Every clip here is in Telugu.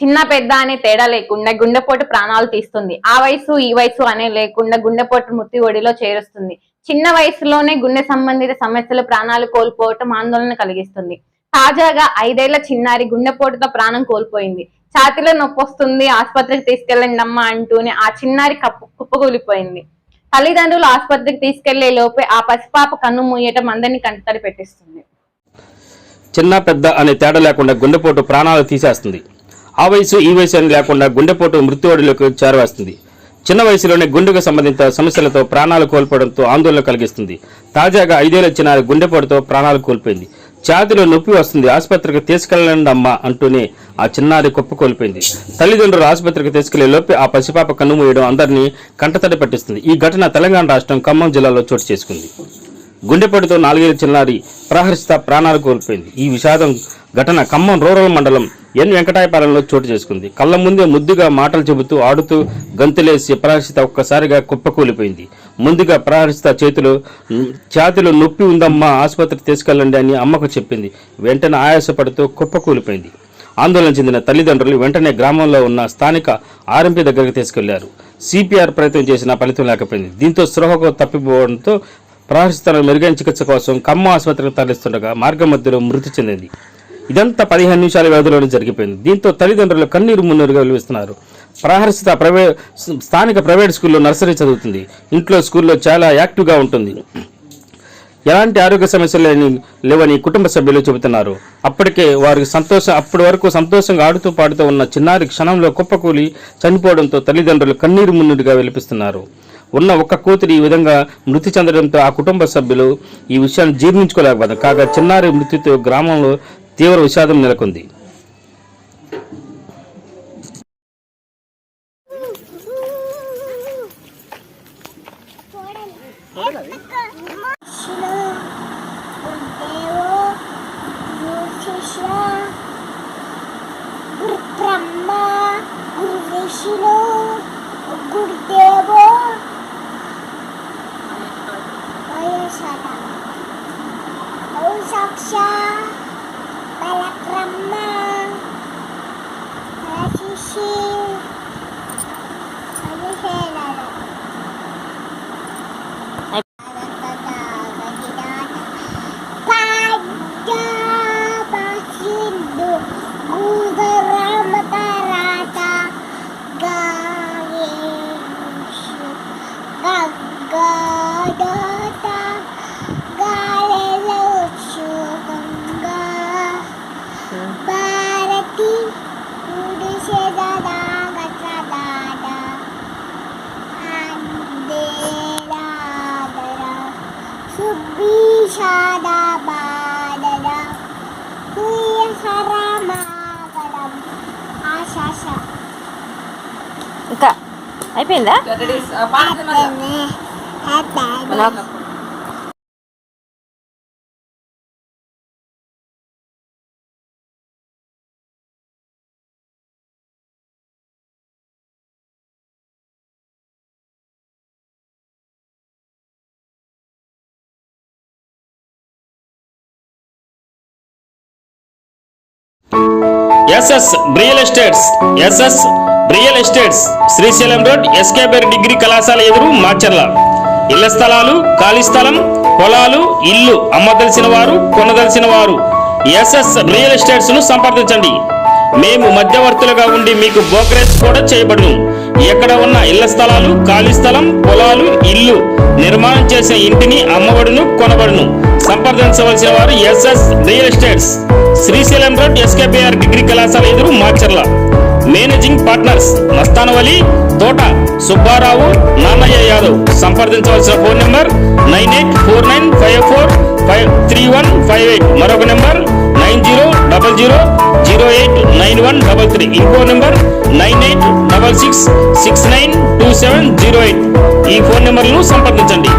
చిన్న పెద్ద అనే తేడా లేకుండా గుండెపోటు ప్రాణాలు తీస్తుంది. ఆ వయసు ఈ వయసు అనే లేకుండా గుండెపోటు మృతి ఒడిలో చేరుస్తుంది. చిన్న వయసులోనే గుండె సంబంధిత సమస్యలు ప్రాణాలు కోల్పోవటం ఆందోళన కలిగిస్తుంది. తాజాగా ఐదేళ్ళ చిన్నారి గుండెపోటుతో ప్రాణం కోల్పోయింది. ఛాతిలో నొప్పి వస్తుంది ఆసుపత్రికి తీసుకెళ్ళండి అమ్మా అంటూనే ఆ చిన్నారి కప్పు కుప్పకూలిపోయింది. తల్లిదండ్రులు ఆసుపత్రికి తీసుకెళ్ళే లోపే ఆ పసిపాప కన్ను మూయటం అందరినీ కంటతడి పెట్టిస్తుంది. చిన్న పెద్ద అనే తేడా లేకుండా గుండెపోటు ప్రాణాలు తీసేస్తుంది. ఆ వయసు ఈ వయసు అని లేకుండా గుండెపోటు మృత్యువడిలోకి చేరవేస్తుంది. చిన్న వయసులోనే గుండెకు సంబంధిత సమస్యలతో ప్రాణాలు కోల్పోవడంతో ఆందోళన కలిగిస్తుంది. తాజాగా ఐదేళ్ళ చిన్నారి గుండెపోటుతో ప్రాణాలు కోల్పోయింది. ఛాతిలో నొప్పి వస్తుంది. ఆసుపత్రికి తీసుకెళ్ళండి అమ్మా అంటూనే ఆ చిన్నారి కుప్ప కోల్పోయింది. తల్లిదండ్రులు ఆసుపత్రికి తీసుకెళ్ళే లోపే ఆ పసిపాప కన్నుమూయడం అందరినీ కంటతడి పట్టిస్తుంది. ఈ ఘటన తెలంగాణ రాష్ట్రం ఖమ్మం జిల్లాలో చోటు చేసుకుంది. గుండెపోటుతో నాలుగేళ్ళ చిన్నారి ప్రహరిస్తా ప్రాణాలు కోల్పోయింది. ఈ విషాదం ఘటన ఖమ్మం రూరల్ మండలం ఎన్ వెంకటాయపాలెంలో చోటు చేసుకుంది. కళ్ళ ముందే ముద్దుగా మాటలు చెబుతూ ఆడుతూ గంతులేసి ప్రహరిస్త ఒక్కసారిగా కుప్పకూలిపోయింది ముందుగా ప్రహరిస్త చేతిలో ఛాతిలో నొప్పి ఉందమ్మా ఆసుపత్రికి తీసుకెళ్ళండి అని అమ్మకు చెప్పింది. వెంటనే ఆయాసపడుతూ కుప్పకూలిపోయింది ఆందోళన చెందిన తల్లిదండ్రులు వెంటనే గ్రామంలో ఉన్న స్థానిక ఆర్ఎంపీ దగ్గరికి తీసుకెళ్ళారు. సిపిఆర్ ప్రయత్నం చేసిన ఫలితం లేకపోయింది. దీంతో స్పృహకు తప్పిపోవడంతో ప్రహరిస్తున్న మెరుగైన చికిత్స కోసం కమ్మ ఆసుపత్రికి తరలిస్తుండగా మార్గ మధ్యలో మృతి చెందింది. ఇదంతా పదిహేను నిమిషాల వ్యవధిలోనే జరిగిపోయింది. దీంతో తల్లిదండ్రులు కన్నీరు మున్నీరుగా వెలువిస్తున్నారు. ప్రహర్షిత ప్రైవే స్థానిక ప్రైవేట్ స్కూల్లో నర్సరీ చదువుతుంది. ఇంట్లో స్కూల్లో చాలా యాక్టివ్గా ఉంటుంది. ఎలాంటి ఆరోగ్య సమస్యలు లేని- లేవని కుటుంబ సభ్యులు చెబుతున్నారు. అప్పటికే వారికి సంతోషం అప్పటి వరకు సంతోషంగా ఆడుతూ పాడుతూ ఉన్న చిన్నారి క్షణంలో కుప్పకూలి చనిపోవడంతో తల్లిదండ్రులు కన్నీరు మున్నుడిగా వెలిపిస్తున్నారు. ఉన్న ఒక్క కూతురు ఈ విధంగా మృతి చెందడంతో ఆ కుటుంబ సభ్యులు ఈ విషయాన్ని జీర్ణించుకోలేకపోతారు కాగా చిన్నారి మృతితో గ్రామంలో తీవ్ర విషాదం నెలకొంది. బ్రహ్మ గురు Vishnu Subhishada Badada Kuyaharamagadam Ashasha ఇంకా అయిపోయిందా Hatene Hatene నాకు SS real estates SS real estates Srisailam road SKBR degree కళాశాల ఎదురు మాచర్ల. ఇళ్ళ స్థలాలు ఖాళీ స్థలం పొలాలు ఇల్లు అమ్మదలిసిన వారు కొనదలిసిన వారు. ఎస్ఎస్ రియల్ ఎస్టేట్స్ను సంప్రదించండి. మేము మధ్యవర్తులుగా ఉండి మీకు బ్రోకరేజ్ కూడా చేయబడును. ఎక్కడ ఉన్న ఇళ్ళ స్థలాలు ఖాళీ స్థలం పొలాలు ఇల్లు నిర్మాణం చేసే ఇంటిని అమ్మబడును కొనబడును. సంప్రదించవలసిన వారు SS real estates Srisailam road SKBR degree కళాశాల ఎదురు మాచర్ల. మేనేజింగ్ పార్ట్నర్స్ నస్తానవలి తోట సుబ్బారావు నాన్నయ్య యాదవ్. సంప్రదించవలసిన phone number nine eight four nine five four five three one five eight. మరొక number nine zero double zero zero eight nine one double three. ఇంకో number nine eight double six six nine two seven zero eight. ఈ ఫోన్ నెంబర్లను సంప్రదించండి.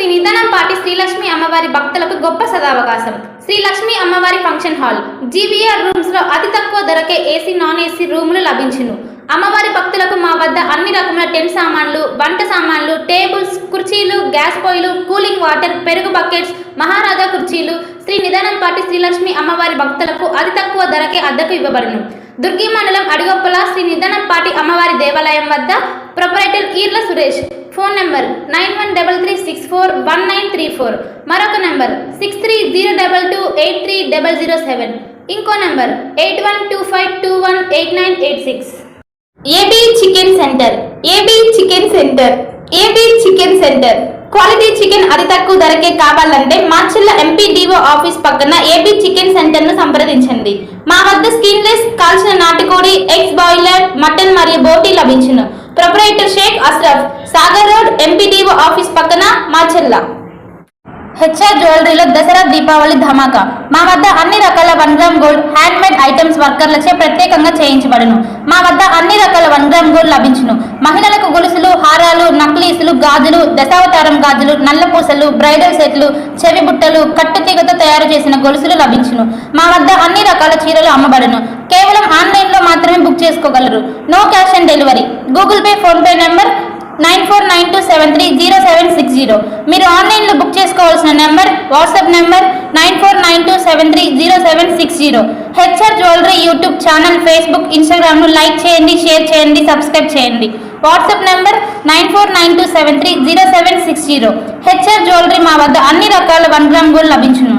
శ్రీ నిదానంపాటి శ్రీలక్ష్మి అమ్మవారి భక్తులకు గొప్ప సదావకాశం. శ్రీలక్ష్మి అమ్మవారి ఫంక్షన్ హాల్. జీబీఆర్ రూమ్స్లో అతి తక్కువ ధరకే ఏసీ నాన్ ఏసీ రూములు లభించును. అమ్మవారి భక్తులకు మా వద్ద అన్ని రకముల టెంట్ సామాన్లు వంట సామాన్లు టేబుల్స్ కుర్చీలు గ్యాస్ పొయ్యిలు కూలింగ్ వాటర్ పెరుగు బకెట్స్ మహారాజా కుర్చీలు శ్రీ నిదానంపాటి శ్రీలక్ష్మి అమ్మవారి భక్తులకు అతి తక్కువ ధరకే అద్దెకు ఇవ్వబడును. దుర్గి మండలం అడిగొప్పల శ్రీ నిదానంపాటి అమ్మవారి దేవాలయం వద్ద proprietor Eerla Suresh. Phone number nine one double three six four one nine three four. మరొక number six three zero double two eight three double zero seven. ఇంకో number eight one two five two one eight nine eight six. AB chicken centre AB chicken centre AB chicken centre. Quality chicken అతి తక్కువ ధరకే కావాలంటే మాచిల్ల ఎంపీడీఓ ఆఫీస్ పక్కన ఏబీ చికెన్ సెంటర్ను సంప్రదించండి. మా వద్ద స్కిన్లెస్ కాల్చిన నాటుకోడి ఎగ్స్ బాయిలర్ మటన్ మరియు బోటీ లభించును. Proprietor Shaik Asraf Sagar road MPDO office పక్కన మాచెల్ల హెచ్ఆర్ జ్యువెలరీలో దసరా దీపావళి ధమాకా. మా వద్ద అన్ని రకాల one gram gold handmade items వర్కర్లచే ప్రత్యేకంగా చేయించబడును. మా వద్ద అన్ని రకాల వన్ గ్రామ్ గోల్డ్ లభించును. మహిళలకు గొలుసులు హారాలు నక్లీసులు గాజులు దశావతారం గాజులు నల్ల పూసలు బ్రైడల్ సెట్లు చెవి బుట్టలు కట్టుతీగతో తయారు చేసిన గొలుసులు లభించును. మా వద్ద అన్ని రకాల చీరలు అమ్మబడును. కేవలం ఆన్లైన్లో మాత్రమే బుక్ చేసుకోగలరు. No cash on delivery. Google Pay PhonePe number nine four nine two seven three zero seven six zero. మీరు ఆన్లైన్లో బుక్ చేసుకోవాల్సిన number WhatsApp number nine four nine two seven three zero seven six zero. HR jewellery YouTube channel Facebook ఇన్స్టాగ్రామ్ను like చేయండి షేర్ చేయండి సబ్స్క్రైబ్ చేయండి. WhatsApp number nine four nine two seven three zero seven six zero. HR jewellery మా వద్ద అన్ని రకాల వన్ గ్రామ్ గోల్డ్ లభించును.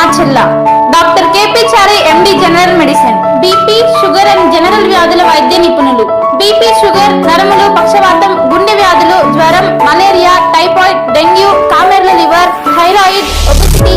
talkies line doctor KP Chari MD general medicine. BP sugar and general వ్యాధుల వైద్య నిపుణులు. బీపీ షుగర్ నరములు పక్షవాతం గుండె వ్యాధులు జ్వరం malaria typhoid dengue కామెర్ల liver thyroid obesity